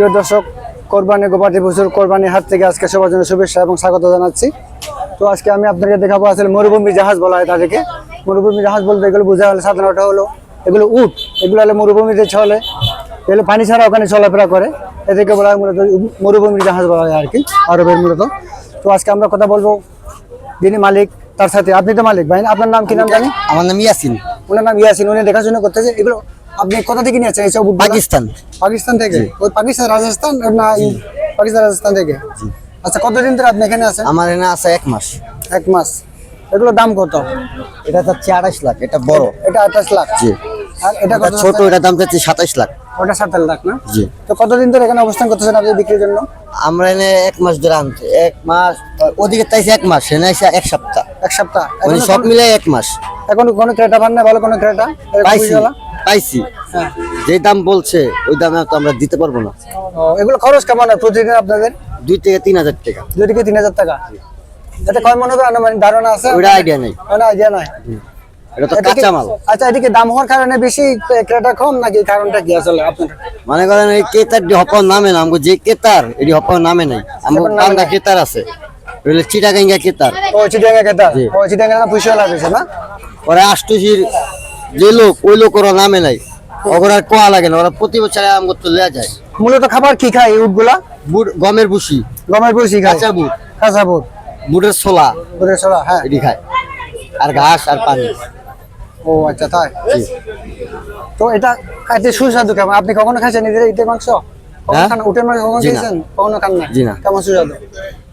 প্রিয় দর্শক কোরবানি গোপাটি বছর কোরবানি হাত থেকে আজকে সবার জন্য শুভেচ্ছা এবং স্বাগত জানাচ্ছি। তো আজকে আমি আপনাকে দেখাবো আসলে মরুভূমি জাহাজ বলা হয় তাদেরকে। মরুভূমি জাহাজ বলতে এগুলো বোঝা হলে সাধারণত হলো। এগুলো উট এগুলো হলে মরুভূমিতে চলে। এগুলো পানি ছাড়া ওখানে চলাফেরা করে। এদেরকে বলা হয় মূলত মরুভূমির জাহাজ বলা হয় আর কি আরবের মূলত। তো আজকে আমরা কথা বলব যিনি মালিক তার সাথে। আপনি তো মালিক ভাই আপনার নাম কি নাম জানি? আমার নাম ইয়াসিন। ওনার নাম ইয়াসিন। উনি দেখাশোনা করতেছে। এগুলো আপনি কোথা থেকে নিয়েছেন? এইসব? পাকিস্তান। পাকিস্তান থেকে? ওই পাকিস্তান রাজস্থান না পাকিস্তান রাজস্থান থেকে? আচ্ছা কতদিন ধরে আপনি এখানে আছেন? আমার এখানে আছে এক মাস। এক মাস। এগুলো দাম কত? এটা চাচ্ছে আড়াইশ লাখ এটা বড়। এটা আঠাশ লাখ। জি। আর এটা কত ছোট এটা দাম চাচ্ছি সাতাইশ লাখ। ওটা সাতাশ লাখ না? জি। তো কতদিন ধরে এখানে অবস্থান করতেছেন আপনি বিক্রির জন্য? আমরা এনে এক মাস ধরে আনছি। এক মাস ওদিকে তাইছে এক মাস এনে এসে এক সপ্তাহ। এক সপ্তাহ। মানে সব মিলে এক মাস। এখন কোনো ক্রেতা পান না? ভালো কোনো ক্রেতা? পাইছি? পাইছি। হ্যাঁ যে দাম বলছে ওই দামে তো আমরা দিতে পারব না। এগুলো খরচ কেমন প্রতিদিন আপনাদের? দুই থেকে তিন হাজার টাকা। দুই থেকে তিন হাজার টাকা? এটা কয় মনে হবে আনুমানিক ধারণা আছে আইডিয়া নেই। কোনো আইডিয়া নাই? এটা তো কাঁচা মাল আচ্ছা এদিকে দাম হওয়ার কারণে বেশি ক্রেতা কম নাকি কারণটা কি আসলে আপনার? মনে করেন এই কেতার ডি হপাও নামে না যে কেতার নামে নাই। পান্দা কেতার আছে। ওইগুলো চিটাগাঙ্গা কেতার ও চিটাঙ্গা ক্রেতা ও চিটাঙ্গা পুষিয়ে লাগেছে না? আষ্টশির যে লোক ওই লোক ওরা নামে নাই। ওরা আর কোয়া লাগে না ওরা প্রতি বছর আম করতে লেয়া যায়। মূলত খাবার কি খায় এই উটগুলা? বুট গমের ভুসি। গমের ভুসি খায়। কাঁচা বুট। কাঁচা বুট। বুটের ছোলা। বুটের ছড়া হ্যাঁ। এটি খায়। আর ঘাস আর পানি। ও আচ্ছা তাই? তো এটা খাইতে সুস্বাদু কেমন? আপনি কখনো খাইছেন এদের ইটের মাংস? হ্যাঁ? উটের মাংস কখনো খেয়েছেন কখনো খান না? জি না। কেমন সুস্বাদু?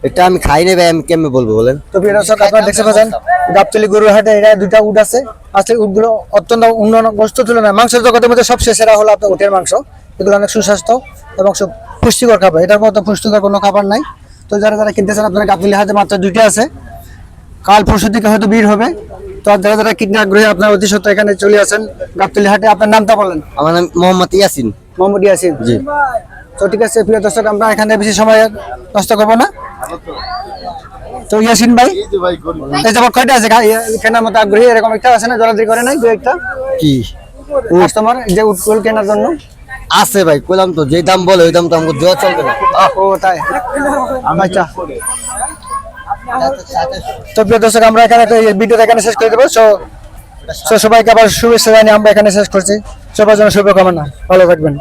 এটা আমি খাই নেবে আমি কেমনে বলব বলেন? তো প্রিয় দর্শক আপনারা দেখতে পাচ্ছেন গাবতলি গরুর হাটে এরা দুইটা উট আছে। আসলে উটগুলো অত্যন্ত উন্নয়ন বস্তু তুলনায় মাংসের জগতের মধ্যে সবচেয়ে সেরা হলো আপনার উটের মাংস। এগুলো অনেক সুস্বাস্থ্য এবং সব পুষ্টিকর খাবার। এটার মতো পুষ্টিকর কোনো খাবার নাই। তো যারা যারা কিনতেছেন আপনার গাবতলি হাতে মাত্র দুইটা আছে। কাল পরশু থেকে হয়তো ভিড় হবে। তো যারা যারা কিডনি আগ্রহী আপনার অতি সত্ত্ব এখানে চলে আসেন গাবতলি হাটে। আপনার নামটা বলেন। আমার নাম মোহাম্মদ ইয়াসিন। মোহাম্মদ ইয়াসিন। জি। তো ঠিক আছে প্রিয় দর্শক আমরা এখানে বেশি সময় নষ্ট করব না। তো ইয়াসিন ভাই? এই যাব কয়টা আছে? ইয়া- কেনার মতো আগ্রহী এরকম একটা আছে না? জলাদি করে নাই দু একটা? কি? কাস্টমার যে উটকুল কেনার জন্য? আছে ভাই কইলাম তো যে দাম বলে ওই দাম তো আমাকে দেওয়া চলবে না। ও তাই। আচ্ছা। তো প্রিয় দর্শক আমরা এখানে ভিডিওটা এখানে শেষ করে দেবো। সো সো সবাইকে আবার শুভেচ্ছা জানিয়ে আমরা এখানে শেষ করছি। সবার জন্য শুভকামনা। ভালো থাকবেন।